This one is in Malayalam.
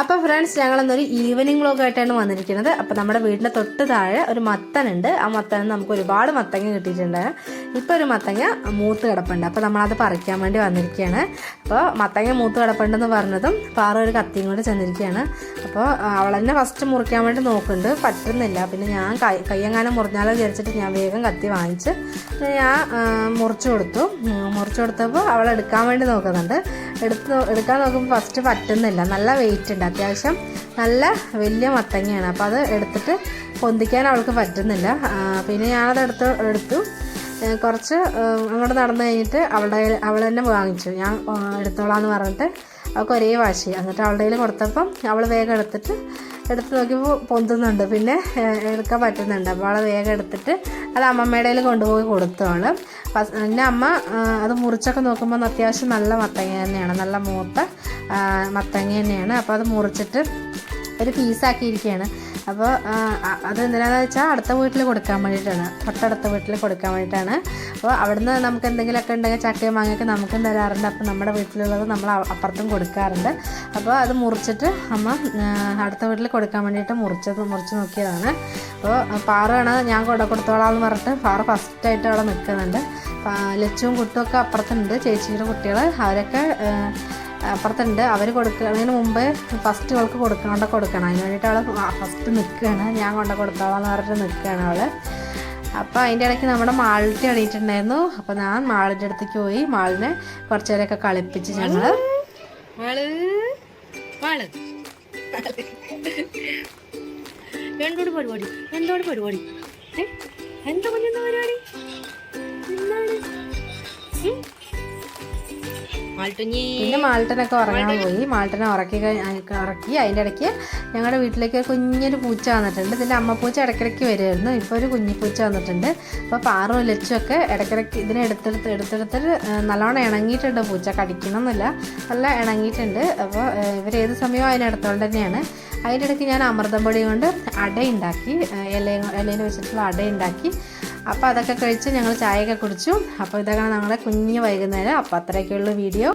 അപ്പോൾ ഫ്രണ്ട്സ് ഞങ്ങളൊന്നൊരു ഈവനിങ് വ്ളോഗ് ആയിട്ടാണ് വന്നിരിക്കുന്നത്. അപ്പോൾ നമ്മുടെ വീടിന്റെ തൊട്ട് താഴെ ഒരു മത്തനുണ്ട്. ആ മത്തന് നമുക്ക് ഒരുപാട് മത്തങ്ങ കിട്ടിയിട്ടുണ്ട് ഇപ്പോൾ ഒരു മത്തങ്ങ മൂത്ത് കിടപ്പുണ്ട്. അപ്പോൾ നമ്മളത് പറിക്കാൻ വേണ്ടി വന്നിരിക്കുകയാണ്. അപ്പോൾ മത്തങ്ങ മൂത്ത് കിടപ്പുണ്ടെന്ന് പറഞ്ഞതും പാറ ഒരു കത്തിയും കൊണ്ട് ചെന്നിരിക്കുകയാണ്. അപ്പോൾ അവൾ തന്നെ ഫസ്റ്റ് മുറിക്കാൻ വേണ്ടി നോക്കുന്നുണ്ട്. പറ്റുന്നില്ല. പിന്നെ ഞാൻ കൈ കയ്യെങ്ങാനും മുറിഞ്ഞാലോ വിചാരിച്ചിട്ട് ഞാൻ വേഗം കത്തി വാങ്ങിച്ച് ഞാൻ മുറിച്ചു കൊടുത്തു. മുറിച്ചു കൊടുത്തപ്പോൾ അവൾ എടുക്കാൻ വേണ്ടി നോക്കുന്നുണ്ട്. എടുത്ത് എടുക്കാൻ നോക്കുമ്പോൾ ഫസ്റ്റ് പറ്റുന്നില്ല. നല്ല വെയിറ്റ് ഉണ്ട്. അത്യാവശ്യം നല്ല വലിയ മത്തങ്ങയാണ്. അപ്പോൾ അത് എടുത്തിട്ട് പൊന്തിക്കാൻ അവൾക്ക് പറ്റുന്നില്ല. പിന്നെ ഞാനത് എടുത്ത് എടുത്തു. കുറച്ച് അങ്ങോട്ട് നടന്നു കഴിഞ്ഞിട്ട് അവളുടെ അവൾ തന്നെ വാങ്ങിച്ചു. ഞാൻ എടുത്തോളാന്ന് പറഞ്ഞിട്ട് അവൾക്ക് ഒരേ വാശി. എന്നിട്ട് അവളുടെ കയ്യിൽ കൊടുത്തപ്പം അവൾ വേഗം എടുത്തിട്ട് എടുത്ത് നോക്കിയപ്പോൾ പൊന്തുന്നുണ്ട്. പിന്നെ എടുക്കാൻ പറ്റുന്നുണ്ട്. അപ്പോൾ അവളെ വേഗം എടുത്തിട്ട് അത് അമ്മമ്മയുടെ കയ്യിൽ കൊണ്ടുപോയി കൊടുത്തു അവൾ ഫസ്- എന്റെ അമ്മ അത് മുറിച്ചൊക്കെ നോക്കുമ്പോൾ അത്യാവശ്യം നല്ല മത്തങ്ങ തന്നെയാണ്. നല്ല മൂത്ത മത്തങ്ങ തന്നെയാണ്. അപ്പോൾ അത് മുറിച്ചിട്ട് ഒരു പീസാക്കിയിരിക്കുകയാണ് അപ്പോൾ അത് എന്തിനാണെന്ന് വെച്ചാൽ അടുത്ത വീട്ടിൽ കൊടുക്കാൻ വേണ്ടിയിട്ടാണ് തൊട്ടടുത്ത വീട്ടിൽ കൊടുക്കാൻ വേണ്ടിയിട്ടാണ് അപ്പോൾ അവിടുന്ന് നമുക്ക് എന്തെങ്കിലുമൊക്കെ ഉണ്ടെങ്കിൽ ചക്കയും മാങ്ങയൊക്കെ നമുക്കും തരാറുണ്ട്. അപ്പോൾ നമ്മുടെ വീട്ടിലുള്ളത് നമ്മൾ അപ്പുറത്തും കൊടുക്കാറുണ്ട്. അപ്പോൾ അത് മുറിച്ചിട്ട് അമ്മ അടുത്ത വീട്ടിൽ കൊടുക്കാൻ വേണ്ടിയിട്ട് മുറിച്ചത് മുറിച്ച് നോക്കിയതാണ്. അപ്പോൾ പാറയാണ് ഞാൻ കൊട കൊടുത്തോളാം എന്ന് പറഞ്ഞിട്ട് പാറ ഫസ്റ്റായിട്ട് അവിടെ നിൽക്കുന്നുണ്ട്. ലച്ചും കുട്ടുമൊക്കെ അപ്പുറത്തുണ്ട് ചേച്ചിയുടെ കുട്ടികൾ അവരൊക്കെ അപ്പുറത്തുണ്ട്. അവർ കൊടുക്കുന്നതിന് മുമ്പ് ഫസ്റ്റ് അവൾക്ക് കൊടുക്കാണ്ട് കൊടുക്കണം. അതിന് വേണ്ടിയിട്ട് അവൾ ഫസ്റ്റ് നിൽക്കുകയാണ്. ഞാൻ കൊണ്ട കൊടുത്തോളാന്ന് പറഞ്ഞിട്ട് നിൽക്കുകയാണ് അവൾ അപ്പോൾ അതിന്റെ ഇടയ്ക്ക് നമ്മുടെ മാളിട്ട് എണീറ്റുണ്ടായിരുന്നു അപ്പോൾ ഞാൻ മാളിന്റെ അടുത്തേക്ക് പോയി മാളിനെ കുറച്ച് നേരമൊക്കെ കളിപ്പിച്ച് ഞങ്ങൾ എന്തോട് പരിപാടി? എന്തോട് പരിപാടി? എന്താ പരിപാടി? പിന്നെ മാൾട്ടനൊക്കെ ഉറങ്ങാൻ പോയി. മാൾട്ടനെ ഉറക്കി ഉറക്കി അതിന്റെ ഇടയ്ക്ക് ഞങ്ങളുടെ വീട്ടിലേക്ക് കുഞ്ഞൊരു പൂച്ച വന്നിട്ടുണ്ട്. ഇതിന്റെ പൂച്ച ഇടയ്ക്കിടയ്ക്ക് വരുമായിരുന്നു ഇപ്പോൾ ഒരു കുഞ്ഞിപ്പൂച്ച വന്നിട്ടുണ്ട്. അപ്പോൾ പാറും ലച്ചുമൊക്കെ ഇടയ്ക്കിടയ്ക്ക് ഇതിനെ എടുത്തെടുത്ത് എടുത്തെടുത്തിട്ട് ഏഹ്, നല്ലോണം ഇണങ്ങിയിട്ടുണ്ട് പൂച്ച. കടിക്കണമെന്നില്ല നല്ല ഇണങ്ങിയിട്ടുണ്ട്. അപ്പോൾ ഇവരേത് ഇവർ ഏത് സമയവും അതിനടുത്തോണ്ട് തന്നെയാണ്. അതിന്റെ ഇടയ്ക്ക് ഞാൻ അമൃതം പൊടി കൊണ്ട് അട ഉണ്ടാക്കി ഏഹ്, ഇലയിൽ വെച്ചിട്ടുള്ള അട ഉണ്ടാക്കി അപ്പോൾ അതൊക്കെ കഴിച്ച് ഞങ്ങൾ ചായയൊക്കെ കുടിച്ചു. അപ്പോൾ ഇതൊക്കെയാണ് ഞങ്ങളുടെ കുഞ്ഞ് വൈകുന്നേരം അപ്പോൾ അത്രയൊക്കെയുള്ള വീഡിയോ.